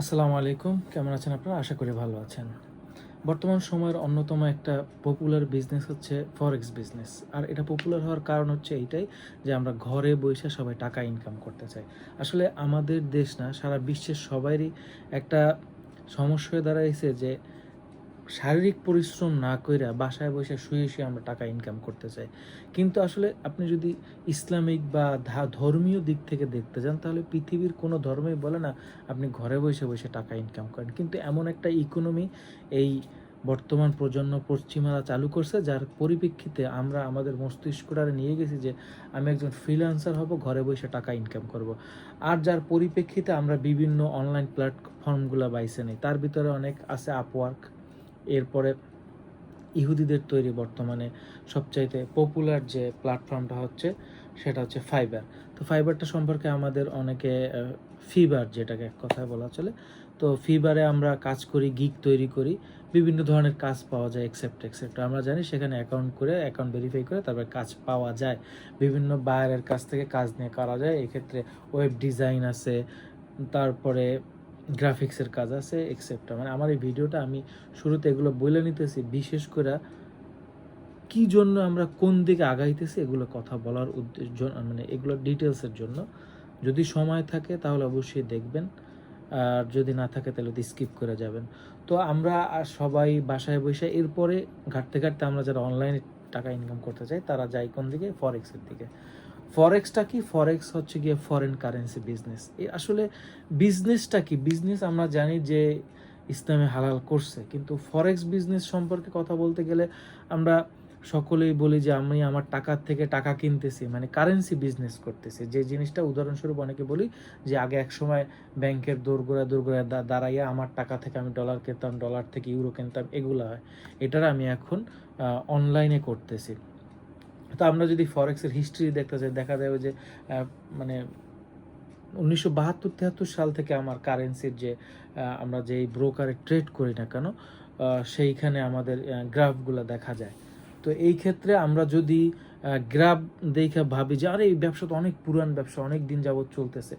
আসসালামু আলাইকুম। কেমন আছেন আপনারা? আশা করি ভালো আছেন। বর্তমান সময়ের অন্যতম একটা পপুলার বিজনেস হচ্ছে ফরেক্স বিজনেস আর এটা পপুলার হওয়ার কারণ হচ্ছে এইটাই যে আমরা ঘরে বসে সবাই টাকা ইনকাম করতে চাই। আসলে আমাদের দেশ না, সারা বিশ্বের সবারই একটা সমস্যা দাঁড়াইছে যে শারীরিক পরিশ্রম না কইরা বাসায় বসে শুয়ে শুয়ে আমরা টাকা ইনকাম করতে চাই। কিন্তু আসলে আপনি যদি ইসলামিক বা ধর্মীয় দিক থেকে দেখতে যান, তাহলে পৃথিবীর কোনো ধর্মই বলে না, আপনি ঘরে বসে বসে টাকা ইনকাম করেন। কিন্তু এমন একটা ইকোনমি এই বর্তমান প্রজন্ম পশ্চিমারা চালু করছে, যার পরিপ্রেক্ষিতে আমরা আমাদের মস্তিষ্কটারে নিয়ে গেছি যে আমি একজন ফ্রিল্যান্সার হব, ঘরে বসে টাকা ইনকাম করব। আর যার পরিপ্রেক্ষিতে আমরা বিভিন্ন অনলাইন প্ল্যাটফর্মগুলো বাইসে নেই তার ভিতরে অনেক আছে আপওয়ার্ক এরপরে ইহুদিদের তৈরি বর্তমানে সবচাইতে পপুলার যে প্ল্যাটফর্মটা হচ্ছে, সেটা হচ্ছে ফাইবার তো ফাইবারটা সম্পর্কে আমাদের অনেকে ফিবার যেটাকে এক কথায় বলা চলে, তো ফিবারে আমরা কাজ করি গিক তৈরি করি, বিভিন্ন ধরনের কাজ পাওয়া যায় এক্সেপ্ট এক্সেপ্ট আমরা জানি সেখানে অ্যাকাউন্ট করে অ্যাকাউন্ট ভেরিফাই করে তারপরে কাজ পাওয়া যায়। বিভিন্ন বায়ারের কাছ থেকে কাজ নিয়ে করা যায়। এক্ষেত্রে ওয়েব ডিজাইন আছে, তারপরে গ্রাফিক্সের কাজ আছে এক্সেপ্ট মানে আমার এই ভিডিওটা আমি শুরুতে এগুলো বলে নিতেছি, বিশেষ করে কি জন্য আমরা কোন দিকে আগাইতেছি এগুলো কথা বলার উদ্দেশ্য মানে এগুলো ডিটেলসের জন্য। যদি সময় থাকে তাহলে অবশ্যই দেখবেন, আর যদি না থাকে তাহলে স্কিপ করে যাবেন। তো আমরা আর সবাই বাসায় বসে এরপরে ঘাটতে ঘাটতে আমরা যারা অনলাইনে টাকা ইনকাম করতে চাই, তারা যায় কোন দিকে? ফরেক্সের দিকে। ফরেক্সটা কি? ফরেক্স হচ্ছে গিয়ে ফরেন কারেন্সি বিজনেস আসলে বিজনেসটা কি? বিজনেস আমরা জানি যে ইসলামে হালাল করছে। কিন্তু ফরেক্স বিজনেস সম্পর্কে কথা বলতে গেলে আমরা সকলেই বলি যে আমি আমার টাকার থেকে টাকা কিনতেছি মানে কারেন্সি বিজনেস করতেছি। যে জিনিসটা উদাহরণস্বরূপ অনেকে বলি যে আগে এক সময় ব্যাংকের দোরগোড়া দোরগোড়া দাঁড়াইয়া আমার টাকা থেকে আমি ডলার কিনতাম ডলার থেকে ইউরো কিনতাম, এগুলো হয়। এটার আমি এখন অনলাইনে করতেছি। তো আমরা যদি ফরেক্সের হিস্ট্রি দেখতে চাই দেখা যাবে যে মানে উনিশশো বাহাত্তর তেহাত্তর সাল থেকে আমার কারেন্সির যে আমরা যেই ব্রোকারে ট্রেড করি না কেন সেইখানে আমাদের গ্রাফগুলো দেখা যায়। তো এই ক্ষেত্রে আমরা যদি গ্রাফ দেখে ভাবি যে, আরে, এই ব্যবসা তো অনেক পুরান ব্যবসা, অনেক দিন যাবৎ চলতেছে।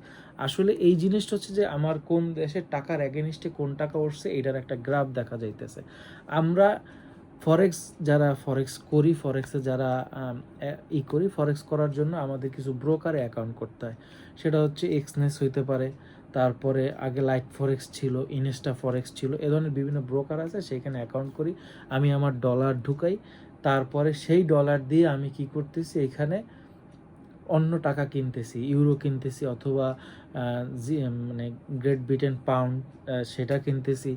আসলে এই জিনিসটা হচ্ছে যে, আমার কোন দেশের টাকার অ্যাগেনিস্টে কোন টাকা উঠছে, এটার একটা গ্রাফ দেখা যাইতেছে। আমরা ফরেক্স যারা ফরেক্স করি ফরেক্সে যারা ই করি ফরেক্স করার জন্য আমাদের কিছু ব্রোকারে অ্যাকাউন্ট করতে হয়। সেটা হচ্ছে এক্সনেস হইতে পারে, তারপরে আগে লাইট ফরেক্স ছিল ইনস্টা ফরেক্স ছিল, এ ধরনের বিভিন্ন ব্রোকার আছে, সেখানে অ্যাকাউন্ট করি। আমি আমার ডলার ঢুকাই, তারপরে সেই ডলার দিয়ে আমি কি করতেছি, এখানে অন্য টাকা কিনতেছি ইউরো কিনতেছি অথবা মানে গ্রেট ব্রিটেন পাউন্ড সেটা কিনতেছি।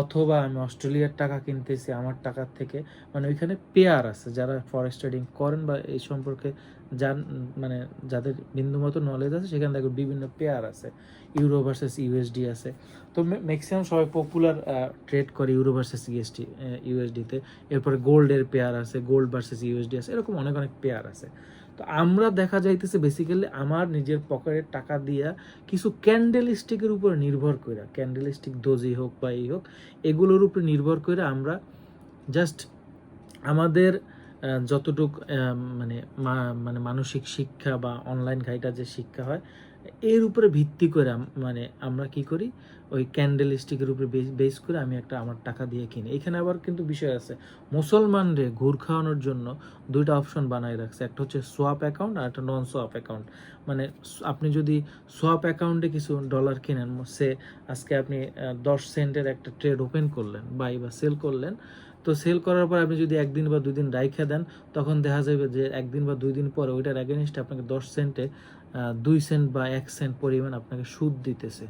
অথবা আমি অস্ট্রেলিয়ার টাকা কিনতেছি আমার টাকার থেকে মানে ওইখানে পেয়ার আছে যারা ফরেস্ট ট্রেডিং করেন বা এই সম্পর্কে যান মানে যাদের বিন্দুমতো নলেজ আছে, সেখানে দেখো বিভিন্ন পেয়ার আছে। ইউরো ভার্সেস ইউএসডি আছে। তো ম্যাক্সিমাম সবাই পপুলার ট্রেড করে ইউরো ভার্সেস ইউএসডি ইউএসডিতে এরপরে গোল্ডের পেয়ার আছে গোল্ড ভার্সেস ইউএসডি আছে, এরকম অনেক অনেক পেয়ার আছে। তো আমরা দেখা যাইতেছে বেসিক্যালি আমার নিজের পকেটের টাকা দিয়া কিছু ক্যান্ডেল স্টিকের উপর নির্ভর করে ক্যান্ডেল স্টিক দোজি হোক বা এই হোক, এগুলোর উপরে নির্ভর করে আমরা জাস্ট আমাদের যতটুক মানে মানে মানসিক শিক্ষা বা অনলাইন ঘাইটা যে শিক্ষা হয়, এর উপরে ভিত্তি করে মানে আমরা কি করি? ওই ক্যান্ডেল স্টিকের উপরে বেস করে আমি একটা আমার টাকা দিয়ে কিনি। এখানে আবার কিন্তু বিষয় আছে। মুসলমানরে ঘুর খাওয়ানোর জন্য দুইটা অপশন বানাই রাখছে। একটা হচ্ছে সোয়াপ অ্যাকাউন্ট আর একটা নন সোয়াপ অ্যাকাউন্ট মানে আপনি যদি সোয়াপ অ্যাকাউন্টে কিছু ডলার কিনেন, সে আজকে আপনি দশ সেন্টের একটা ট্রেড ওপেন করলেন বাই বা সেল করলেন, তো সেল করার পর আপনি যদি একদিন বা দুই দিন রাইখা দেন, তখন দেখা যাবে যে একদিন বা দুই দিন পরে ওইটার অ্যাগেনিস্টে আপনাকে দশ সেন্টে দুই সেন্ট বা এক সেন্ট পরিমাণ আপনাকে সুদ দিতেছে।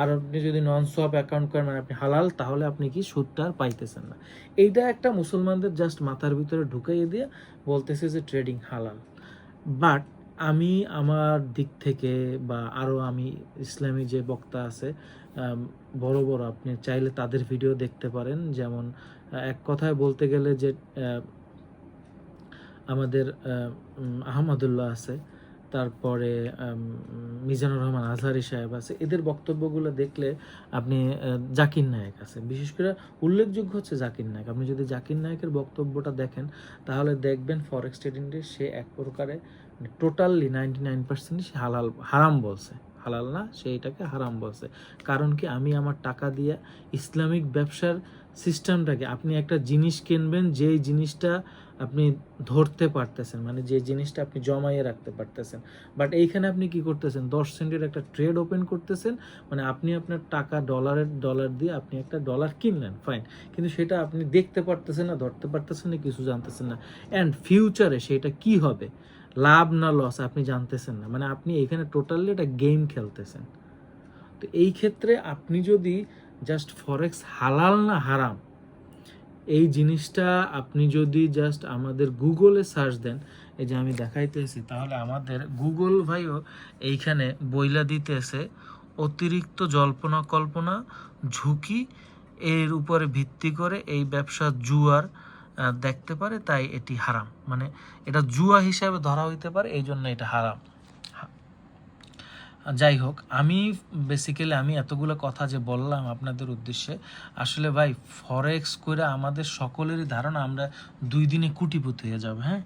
আর আপনি যদি নন সোয়াপ অ্যাকাউন্ট করেন মানে আপনি হালাল তাহলে আপনি কি সুদটা আর পাইতেছেন না। এইটা একটা মুসলমানদের জাস্ট মাথার ভিতরে ঢুকাইয়ে দিয়ে বলতেছে যে ট্রেডিং হালাল। বাট আমি আমার দিক থেকে বা আরও আমি ইসলামী যে বক্তা আছে বড় বড় আপনি চাইলে তাদের ভিডিও দেখতে পারেন। যেমন এক কথায় বলতে গেলে যে আমাদের আহ, আহমদুল্লাহ আছে। তারপরে মিজানুর রহমান আজহারি সাহেব আছে, এদের বক্তব্যগুলো দেখলে আপনি জাকির নায়ক আছে। বিশেষ করে উল্লেখযোগ্য হচ্ছে জাকির নায়ক। আপনি যদি জাকির নায়কের বক্তব্যটা দেখেন, তাহলে দেখবেন ফরেক্স ট্রেডিংয়ে সে এক প্রকারে টোটালি নাইনটি নাইন পার্সেন্ট সে হালাল, হারাম বলছে। হালাল না, সে এটাকে হারাম বলছে। কারণ কি, আমি আমার টাকা দিয়ে ইসলামিক ব্যবসার সিস্টেমটাকে আপনি একটা জিনিস কিনবেন, যেই জিনিসটা আপনি ধরতে পারতেছেন মানে যে জিনিসটা আপনি জমাইয়ে রাখতে পারতেছেন। বাট এইখানে আপনি কি করতেছেন? দশ সেন্টের একটা ট্রেড ওপেন করতেছেন মানে আপনি আপনার টাকা ডলারের ডলার দিয়ে আপনি একটা ডলার কিনলেন ফাইন কিন্তু সেটা আপনি দেখতে পারতেছেন না, ধরতে পারতেছেন না, কিছু জানতেছেন না। অ্যান্ড ফিউচারে সেটা কি হবে? লাভ না লস আপনি জানতেছেন না। মানে আপনি এখানে টোটালি একটা গেম খেলতেছেন। তো এই ক্ষেত্রে আপনি যদি জাস্ট ফরেক্স হালাল না হারাম এই জিনিসটা আপনি যদি জাস্ট আমাদের গুগলে সার্চ দেন, এই যে আমি দেখাইতেছি, তাহলে আমাদের গুগল ভাইও এইখানে বইলা দিতে দিতেছে, অতিরিক্ত জল্পনা কল্পনা, ঝুঁকি, এর উপরে ভিত্তি করে এই ব্যবসা জুয়ার দেখতে পারে, তাই এটি হারাম। মানে এটা জুয়া হিসাবে ধরা হইতে পারে এই জন্য এটা হারাম। যাই হোক, আমি বেসিক্যালি আমি এতগুলো কথা যে বললাম আপনাদের উদ্দেশ্যে, আসলে ভাই ফরেক্স করে আমাদের সকলেরই ধারণা আমরা দুই দিনে কুটিপুতি হয়ে যাবে হ্যাঁ?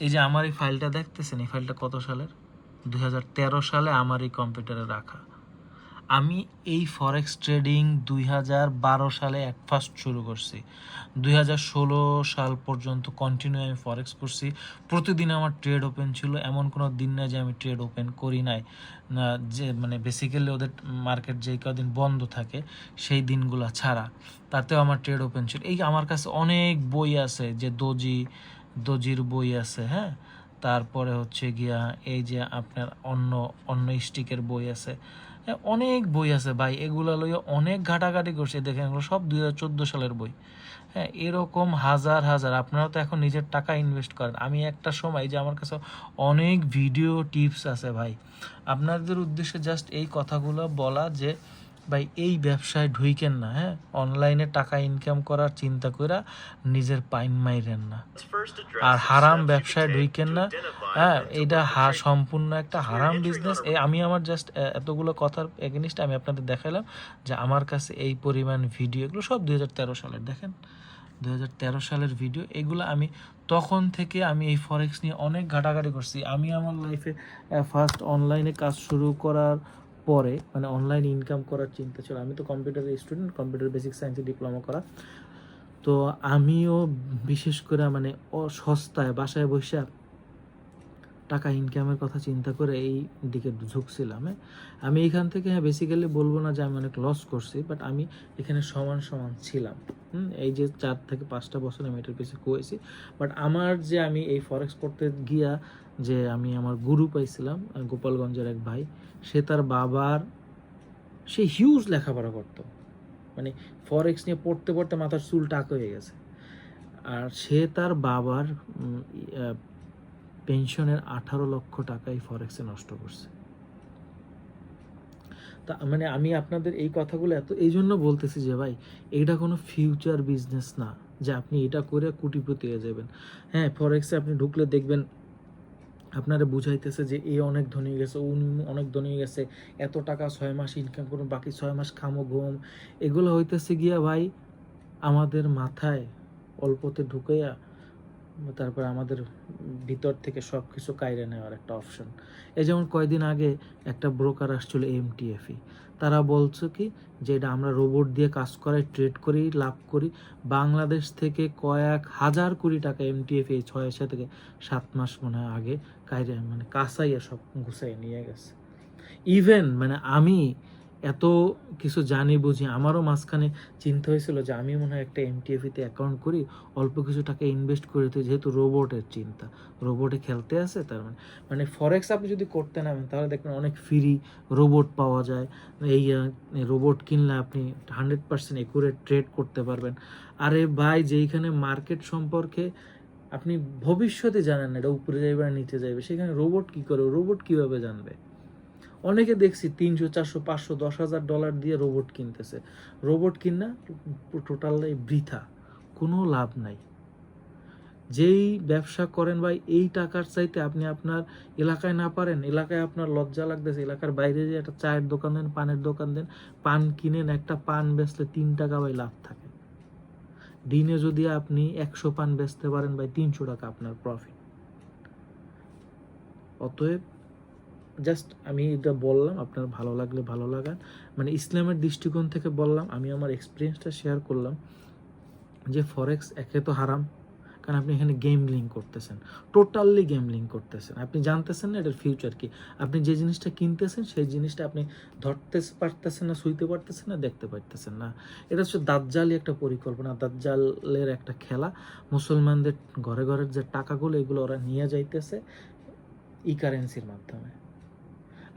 এই যে আমার এই ফাইলটা দেখতেছেন, এই ফাইলটা কত সালের? দু হাজার তেরো সালে আমার এই কম্পিউটারে রাখা। আমি এই ফরেক্স ট্রেডিং দুই হাজার বারো সালে এক ফার্স্ট শুরু করছি। দুই হাজার ষোলো সাল পর্যন্ত কন্টিনিউ আমি ফরেক্স করছি। প্রতিদিন আমার ট্রেড ওপেন ছিল। এমন কোনো দিন নাই যে আমি ট্রেড ওপেন করি নাই। না, যে মানে বেসিক্যালি ওদের মার্কেট যেই কদিন বন্ধ থাকে, সেই দিনগুলো ছাড়া। তাতেও আমার ট্রেড ওপেন ছিল। এই আমার কাছে অনেক বই আছে যে দোজি, দোজির বই আছে হ্যাঁ? তারপরে হচ্ছে গিয়া এই যে আপনার অন্য অন্য স্টিকের বই আছে। অনেক বই আছে ভাই, এগুলো লইয়া অনেক ঘাটাঘাটি করছে। দেখেন, এগুলো সব দুই হাজার চোদ্দ সালের বই। হ্যাঁ এরকম হাজার হাজার আপনারা তো এখন নিজের টাকা ইনভেস্ট করেন। আমি একটা সময় যে আমার কাছে অনেক ভিডিও টিপস আছে ভাই। আপনাদের উদ্দেশ্যে জাস্ট এই কথাগুলো বলা যে ভাই, এই ব্যবসায় ঢুইকেন না হ্যাঁ? অনলাইনে টাকা ইনকাম করার চিন্তা করে নিজের পাইন মাইরেন না। আর হারাম ব্যবসায় ঢুইকেন না হ্যাঁ? এটা হা, সম্পূর্ণ একটা হারাম বিজনেস আমি আমার জাস্ট এতগুলো কথার এগেনিস্ট আমি আপনাদের দেখালাম যে আমার কাছে এই পরিমাণ ভিডিও এগুলো সব দুই হাজার তেরো সালের, দেখেন? দু হাজার তেরো সালের ভিডিও এগুলো আমি তখন থেকে আমি এই ফরেক্স নিয়ে অনেক ঘাটাঘাটি করছি। আমি আমার লাইফে ফার্স্ট অনলাইনে কাজ শুরু করার পরে মানে অনলাইন ইনকাম করার চিন্তা ছিল আমি তো কম্পিউটারের স্টুডেন্ট কম্পিউটার বেসিক সায়েন্সে ডিপ্লোমা করা। তো আমিও বিশেষ করে মানে সস্তায় বাসায় বসে টাকা ইনকামের কথা চিন্তা করে এই দিকে ঝুঁকছিলাম হ্যাঁ। আমি এখান থেকে হ্যাঁ বেসিক্যালি বলব না যে আমি অনেক লস করছি বাট আমি এখানে সমান সমান ছিলাম এই যে চার থেকে পাঁচটা বছর আমি এটার পিছিয়ে কুয়েছি বাট আমার যে আমি এই ফরেক্স করতে গিয়া যে আমি আমার গুরু পাইছিলাম, গোপালগঞ্জের এক ভাই। সে তার বাবার, সে হিউজ লেখাপড়া করতো। মানে ফরেক্স নিয়ে পড়তে পড়তে মাথার চুল টাক হয়ে গেছে। আর সে তার বাবার পেনশনের আঠারো লক্ষ টাকাই ফরেক্সে নষ্ট করছে। তা মানে আমি আপনাদের এই কথাগুলো এত, এই জন্য বলতেছি যে ভাই এটা কোনো ফিউচার বিজনেস না। যে আপনি এটা করে কোটিপতি হয়ে যাবেন। হ্যাঁ ফরেক্সে আপনি ঢুকলে দেখবেন আপনারা বুঝাইতেছে যে এ অনেক ধনী গেছে, উনি অনেক ধনী গেছে, এত টাকা ছয় মাস ইনকাম করুন, বাকি ছয় মাস খামো ঘুম। এগুলো হইতেছে গিয়া ভাই, আমাদের মাথায় অল্পতে ঢুকাইয়া তারপর আমাদের ভিতর থেকে সব কিছু কাইরে নেওয়ার একটা অপশন এই যেমন কয়দিন আগে একটা ব্রোকার আসছিল এমটিএফই তারা বলছে কি, যে এটা আমরা রোবট দিয়ে কাজ করাই ট্রেড করি, লাভ করি। বাংলাদেশ থেকে কয়েক হাজার কোটি টাকা এমটিএফ এই ছয় থেকে সাত মাস মনে হয় আগে কাইরে মানে কাঁচাইয়া সব গুছাই নিয়ে গেছে। ইভেন মানে আমি এত কিছু জানি, বুঝি আমারও মাঝখানে চিন্তা হয়েছিল যে আমি মনে হয় একটা এমটিএফিতে অ্যাকাউন্ট করি, অল্প কিছু টাকা ইনভেস্ট করে, তো যেহেতু রোবটের চিন্তা। রোবটে খেলতে আছে তার মানে মানে ফরেক্স আপনি যদি করতে নামেন, তাহলে দেখবেন অনেক ফ্রি রোবট পাওয়া যায়। এই রোবট কিনলে আপনি হান্ড্রেড পার্সেন্ট একুরেট ট্রেড করতে পারবেন। আরে ভাই, যেইখানে মার্কেট সম্পর্কে আপনি ভবিষ্যতে জানেন না, এটা উপরে যাইবে আর নিচে যাইবে, সেখানে রোবট কি করে রোবট কীভাবে জানবে? অনেকে দেখছি তিনশো, চারশো, পাঁচশো, দশ হাজার ডলার দিয়ে রোবট কিনতেছে। রোবট কিনা টোটাল বৃথা, কোনো লাভ নাই। যেই ব্যবসা করেন ভাই, এই টাকার চাইতে আপনি আপনার এলাকায় না পারেন, এলাকায় আপনার লজ্জা লাগতেছে, এলাকার বাইরে যে একটা চায়ের দোকান দেন, পানের দোকান দেন, পান কিনেন, একটা পান বেচলে তিন টাকা ভাই লাভ থাকে। দিনে যদি আপনি একশো পান বেচতে পারেন ভাই, তিনশো টাকা আপনার প্রফিট অতএব জাস্ট আমি এটা বললাম, আপনার ভালো লাগলে ভালো লাগান। মানে ইসলামের দৃষ্টিকোণ থেকে বললাম, আমি আমার এক্সপিরিয়েন্সটা শেয়ার করলাম যে ফরেক্স একে তো হারাম, কারণ আপনি এখানে গেম গেমলিং করতেছেন টোটালি গেমলিং করতেছেন। আপনি জানতেছেন না এটার ফিউচার কি। আপনি যে জিনিসটা কিনতেছেন, সেই জিনিসটা আপনি ধরতে পারতেছেন না শুইতে পারতেছেন না, দেখতে পারতেছেন না। এটা হচ্ছে দাজ্জালি একটা পরিকল্পনা, দাজ্জালের একটা খেলা। মুসলমানদের ঘরে ঘরের যে টাকাগুলো, এগুলো ওরা নিয়ে যাইতেছে ই কারেন্সির মাধ্যমে।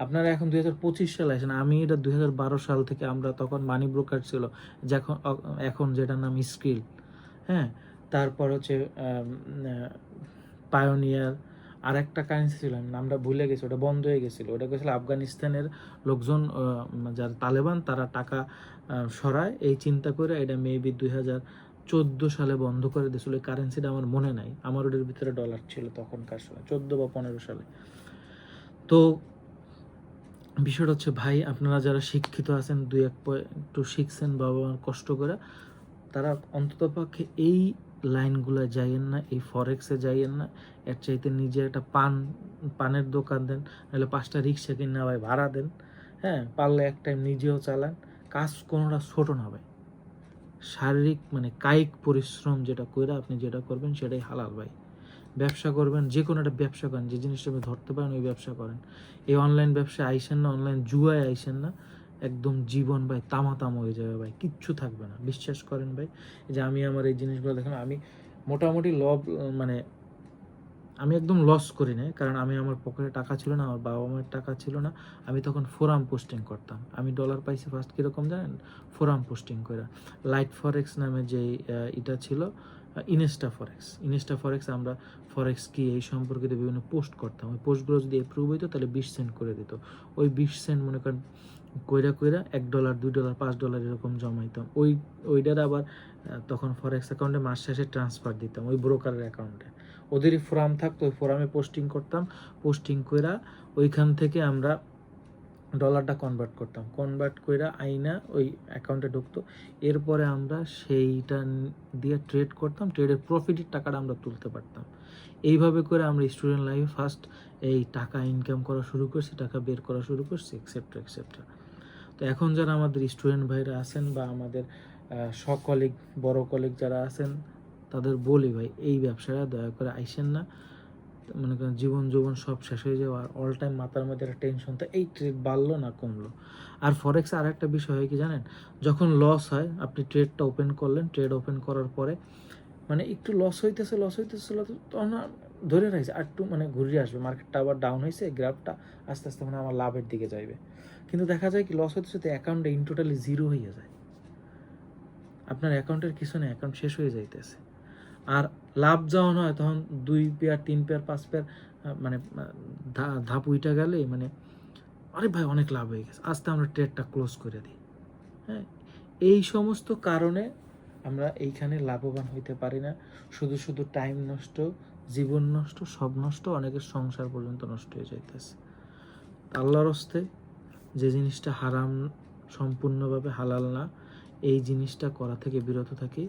আপনারা এখন দুই হাজার পঁচিশ সালে আসেন, আমি এটা দুই হাজার বারো সাল থেকে আমরা তখন মানি ব্রোকার ছিল, যখন এখন যেটার নাম স্কিল হ্যাঁ? তারপর হচ্ছে পায়োনিয়ার আর একটা কারেন্সি ছিল, নামটা ভুলে গেছি, ওটা বন্ধ হয়ে গেছিল, ওটা গেছিল আফগানিস্তানের লোকজন যারা তালেবান, তারা টাকা সরায়, এই চিন্তা করে এটা মেবি দুই হাজার চোদ্দ সালে বন্ধ করে দিয়েছিল, এই কারেন্সিটা আমার মনে নাই, আমার ওটার ভিতরে ডলার ছিল তখনকার সময়, চোদ্দ বা পনেরো সালে। তো বিষয়টা হচ্ছে, ভাই, আপনারা যারা শিক্ষিত আছেন, দুই এক একটু শিখছেন বাবা মার কষ্ট করে, তারা অন্তত পক্ষে এই লাইনগুলো যাইয়েন না, এই ফরেক্সে যাইয়েন না। এর চাইতে নিজে একটা পান, পানের দোকান দেন, নাহলে পাঁচটা রিক্সা কিনে ভাই ভাড়া দেন। হ্যাঁ পারলে এক টাইম নিজেও চালান। কাজ কোনোটা ছোট না, ভাই। শারীরিক মানে কায়িক পরিশ্রম যেটা করে আপনি যেটা করবেন, সেটাই হালাল, ভাই। ব্যবসা করবেন, যে কোনো একটা ব্যবসা করেন, যে জিনিসটা আপনি ধরতে পারেন, ওই ব্যবসা করেন। এই অনলাইন ব্যবসা আইসেন না অনলাইন জুয়ায় আইসেন না, একদম জীবন ভাই তামা তাম হয়ে যাবে ভাই, কিচ্ছু থাকবে না। বিশ্বাস করেন ভাই যে আমি আমার এই জিনিসগুলো দেখেন আমি মোটামুটি লব মানে আমি একদম লস করি না কারণ আমি আমার পকেটে টাকা ছিল না, আমার বাবা মায়ের টাকা ছিল না, আমি তখন ফোরাম পোস্টিং করতাম। আমি ডলার পাইছি ফার্স্ট কীরকম জানেন? ফোরাম পোস্টিং করে লাইট ফরেক্স নামে যে এটা ছিল ইনেস্টা ফরেক্স ইনস্টা ফরেক্স আমরা ফরেক্স কি এই সম্পর্কিত বিভিন্ন পোস্ট করতাম। ওই পোস্টগুলো যদি অ্যাপ্রুভ হইতো, তাহলে বিশ সেন্ট করে দিত। ওই বিশ সেন্ট মনে করেন কইরা কইরা এক ডলার দুই ডলার পাঁচ ডলার এরকম জমাইতাম। ওই, ওইটার আবার তখন ফরেক্স অ্যাকাউন্টে মাস শেষে ট্রান্সফার দিতাম ওই ব্রোকারের অ্যাকাউন্টে ওদেরই ফোরাম থাকতো, ওই ফোরামে পোস্টিং করতাম। পোস্টিং কইরা ওইখান থেকে আমরা ডলারটা কনভার্ট করতাম। কনভার্ট কইরা আইনা ওই অ্যাকাউন্টে ঢুকতো। এরপরে আমরা সেইটা দিয়ে ট্রেড করতাম। ট্রেডের প্রফিটের টাকাটা আমরা তুলতে পারতাম। এইভাবে করে আমরা স্টুডেন্ট লাইফে ফার্স্ট এই টাকা ইনকাম করা শুরু করছি, টাকা বের করা শুরু করছি এক্সেপ্ট্রা এক্সেপ্ট্রা তো এখন যারা আমাদের স্টুডেন্ট ভাইরা আছেন বা আমাদের সকলিগ বড় কলিগ যারা আছেন, তাদের বলি ভাই, এই ব্যবসাটা দয়া করে আইসেন না। মনে জীবন যৌবন সব শেষ হয়ে যাওয়া আর অল টাইম মাথার মধ্যে একটা টেনশন তো এই ট্রেড বাড়লো না কমলো? আর ফরেক্স আর একটা বিষয় হয় কি জানেন? যখন লস হয়, আপনি ট্রেডটা ওপেন করলেন ট্রেড ওপেন করার পরে মানে একটু লস হইতেছে লস হইতেছে তখন ধরে রাখছে, আর একটু মানে ঘুরিয়ে আসবে মার্কেটটা আবার ডাউন হয়েছে গ্রাফটা আস্তে আস্তে মানে আমার লাভের দিকে যাইবে। কিন্তু দেখা যায় কি লস হইতেছে তো অ্যাকাউন্টে ইন টোটালি জিরো হয়ে যায়। আপনার অ্যাকাউন্টের কিছু নেই অ্যাকাউন্ট শেষ হয়ে যাইতেছে। আর লাভ যখন হয় তখন দুই পেয়ার, তিন পেয়ার, পাঁচ পেয়ার মানে ধাপ উইটা গেলে মানে আরে ভাই, অনেক লাভ হয়ে গেছে। আস্তে আমরা ট্রেডটা ক্লোজ করে দিই। হ্যাঁ এই সমস্ত কারণে আমরা এইখানে লাভবান হইতে পারি না। শুধু শুধু টাইম নষ্ট, জীবন নষ্ট, সব নষ্ট, অনেকের সংসার পর্যন্ত নষ্ট হয়ে যাইতেছে। আল্লাহর হস্তে যে জিনিসটা হারাম সম্পূর্ণভাবে হালাল না, এই জিনিসটা করা থেকে বিরত থাকি।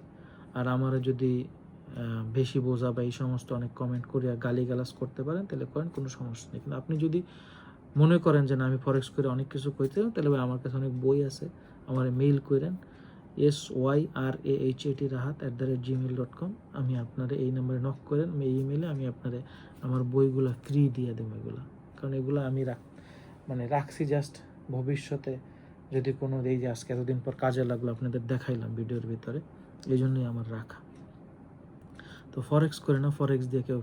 আর আমার যদি বেশি বোঝা বা এই সমস্ত অনেক কমেন্ট করে আর গালি গালাজ করতে পারেন তাহলে করেন কোনো সমস্যা নেই। কিন্তু আপনি যদি মনে করেন যে না আমি ফরেক্স করে অনেক কিছু চাই, তাহলে ভাই আমার কাছে অনেক বই আছে আমার মেইল করেন S Y R A H এটি Rahat at the rate Gmail dot com আমি আপনারে এই নাম্বারে নক করেন এই ইমেলে আমি আপনারে আমার বইগুলো ফ্রি দিয়ে দেবো এগুলো। কারণ এগুলো আমি রাখ মানে রাখছি জাস্ট ভবিষ্যতে যদি কোনো এই যে আজকে এতদিন পর কাজে লাগল আপনাদের দেখাইলাম ভিডিওর ভিতরে এই জন্যই আমার রাখা। তো ফরেক্স করে না ফরেক্স দিয়ে কেউ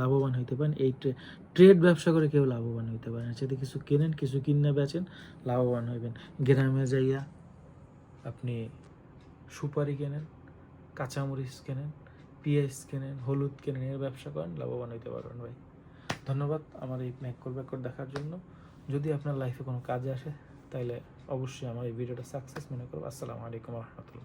লাভবান হইতে পারেন। এই ট্রেড ব্যবসা করে কেউ লাভবান হইতে পারেন। যদি কিছু কেনেন, কিছু কিনে বেচেন, লাভবান হইবেন। গ্রামে যাইয়া আপনি সুপারি কেনেন, কাঁচামরিচ কেনেন, পেঁয়াজ কেনেন, হলুদ কেনেন, এর ব্যবসা করেন, লাভবান হইতে পারবেন ভাই। ধন্যবাদ আমার এই ম্যাক কল ব্যাক দেখার জন্য। যদি আপনার লাইফে কোনো কাজে আসে তাহলে অবশ্যই আমার এই ভিডিওটা সাকসেস মনে করব। আসসালামু আলাইকুম রহমতুল্লাহ।